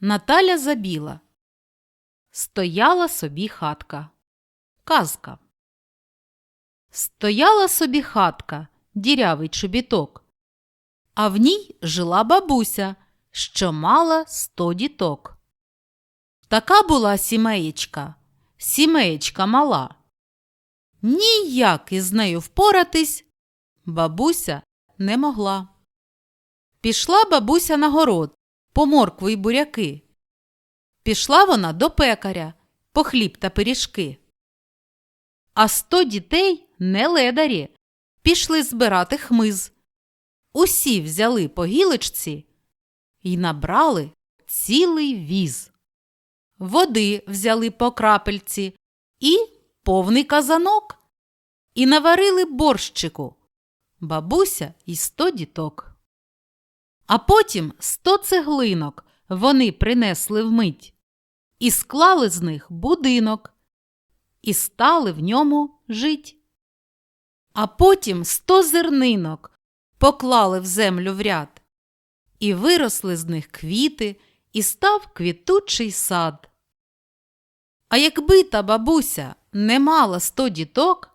Наталя забіла. Стояла собі хатка. Казка. Стояла собі хатка, дірявий чобіток, а в ній жила бабуся, що мала сто діток. Така була сімеєчка, сімеєчка мала. Ніяк із нею впоратись бабуся не могла. Пішла бабуся на город по моркву й буряки. Пішла вона до пекаря по хліб та пиріжки. А сто дітей не ледарі, пішли збирати хмиз. Усі взяли по гілочці й набрали цілий віз. Води взяли по крапельці і повний казанок. І наварили борщику. Бабуся і сто діток. А потім сто цеглинок вони принесли вмить і склали з них будинок, і стали в ньому жить. А потім сто зернинок поклали в землю в ряд, і виросли з них квіти, і став квітучий сад. А якби та бабуся не мала сто діток,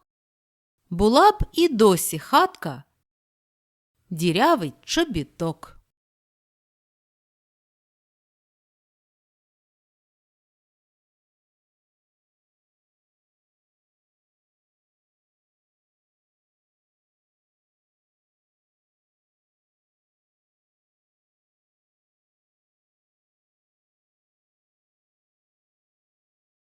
була б і досі хатка дірявий чобіток.